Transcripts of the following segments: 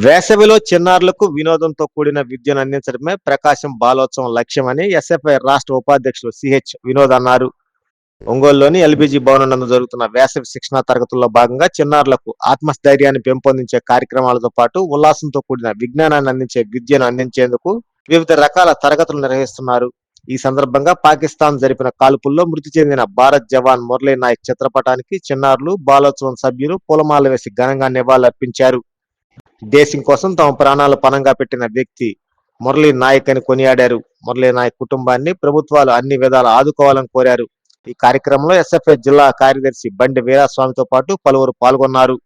వేసవిలో చిన్నారులకు వినోదంతో కూడిన విద్యను అందించడమే ప్రకాశం బాలోత్సవం లక్ష్యమని ఎస్ఎఫ్ఐ రాష్ట్ర ఉపాధ్యక్షులు సిహెచ్ వినోద్ అన్నారు. ఒంగోలులోని ఎల్బీజీ భవనం నందు జరుగుతున్న వేసవి శిక్షణా తరగతుల్లో భాగంగా చిన్నారులకు ఆత్మస్థైర్యాన్ని పెంపొందించే కార్యక్రమాలతో పాటు ఉల్లాసంతో కూడిన విజ్ఞానాన్ని అందించే విద్యను అందించేందుకు వివిధ రకాల తరగతులు నిర్వహిస్తున్నారు. ఈ సందర్భంగా పాకిస్తాన్ జరిపిన కాల్పుల్లో మృతి చెందిన భారత్ జవాన్ మురళీ నాయక్ చిత్రపటానికి చిన్నారులు బాలోత్సవం సభ్యులు పూలమాల వేసి ఘనంగా నివాళులర్పించారు. దేశం కోసం తమ ప్రాణాలు పణంగా పెట్టిన వ్యక్తి మురళీ నాయక్ అని కొనియాడారు. మురళీ నాయక్ కుటుంబాన్ని ప్రభుత్వాలు అన్ని విధాలు ఆదుకోవాలని కోరారు. ఈ కార్యక్రమంలో ఎస్ఎఫ్ఐ జిల్లా కార్యదర్శి బండి వీరాస్వామితో పాటు పలువురు పాల్గొన్నారు.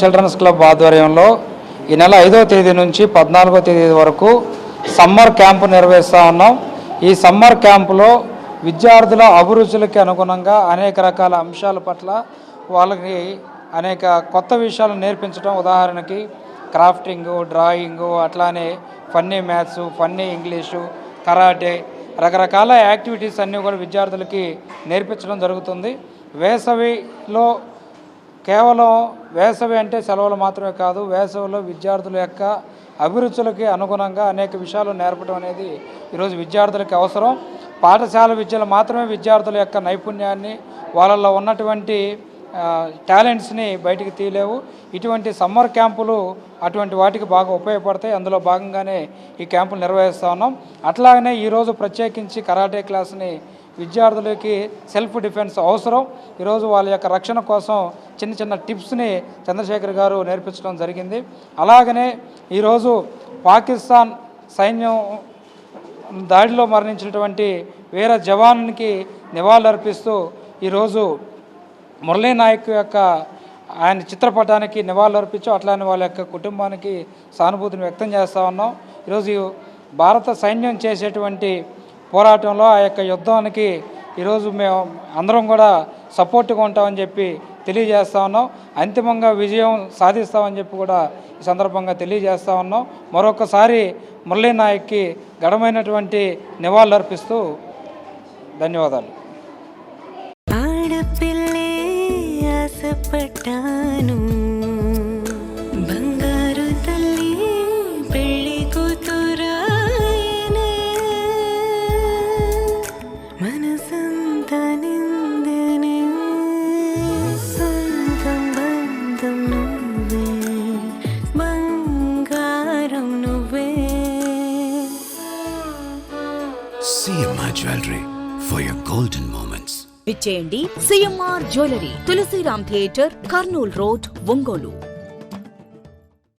చిల్డ్రన్స్ క్లబ్ ఆధ్వర్యంలో ఈ నెల ఐదో తేదీ నుంచి పద్నాలుగో తేదీ వరకు సమ్మర్ క్యాంపు నిర్వహిస్తూ ఉన్నాం. ఈ సమ్మర్ క్యాంపులో విద్యార్థుల అభిరుచులకి అనుగుణంగా అనేక రకాల అంశాల పట్ల వాళ్ళకి అనేక కొత్త విషయాలు నేర్పించడం ఉదాహరణకి క్రాఫ్టింగు డ్రాయింగు అట్లానే funny maths funny English karate రకరకాల యాక్టివిటీస్ అన్నీ కూడా విద్యార్థులకి నేర్పించడం జరుగుతుంది. వేసవిలో కేవలం వేసవి అంటే సెలవులు మాత్రమే కాదు వేసవిలో విద్యార్థుల యొక్క అభిరుచులకి అనుగుణంగా అనేక విషయాలు నేర్పడం అనేది ఈరోజు విద్యార్థులకి అవసరం. పాఠశాల విద్యలు మాత్రమే విద్యార్థుల యొక్క నైపుణ్యాన్ని వాళ్ళల్లో ఉన్నటువంటి టాలెంట్స్ని బయటికి తీయలేవు. ఇటువంటి సమ్మర్ క్యాంపులు అటువంటి వాటికి బాగా ఉపయోగపడతాయి. అందులో భాగంగానే ఈ క్యాంపులు నిర్వహిస్తూ ఉన్నాం. అట్లాగనే ఈరోజు ప్రత్యేకించి కరాటే క్లాస్ని విద్యార్థులకి సెల్ఫ్ డిఫెన్స్ అవసరం. ఈరోజు వాళ్ళ యొక్క రక్షణ కోసం చిన్న చిన్న టిప్స్ని చంద్రశేఖర్ గారు నేర్పించడం జరిగింది. అలాగనే ఈరోజు పాకిస్తాన్ సైన్యం దాడిలో మరణించినటువంటి వీర జవాన్కి నివాళులర్పిస్తూ ఈరోజు మురళీ నాయక్ యొక్క ఆయన చిత్రపటానికి నివాళులర్పించు అట్లానే వాళ్ళ యొక్క కుటుంబానికి సానుభూతిని వ్యక్తం చేస్తూ ఉన్నాం. ఈరోజు భారత సైన్యం చేసేటువంటి పోరాటంలో ఆ యొక్క యుద్ధానికి ఈరోజు మేము అందరం కూడా సపోర్ట్గా ఉంటామని చెప్పి తెలియజేస్తా ఉన్నాం. అంతిమంగా విజయం సాధిస్తామని చెప్పి కూడా ఈ సందర్భంగా తెలియజేస్తా ఉన్నాం. మరొకసారి మురళీ నాయక్కి నివాళులు అర్పిస్తూ ధన్యవాదాలు. ఆడపిల్లే ఆశపడ్డాను. CMR jewellery for your golden moments ఇచ్చేయండి CMR jewellery Tulasiram theatre Kurnool road Ongole.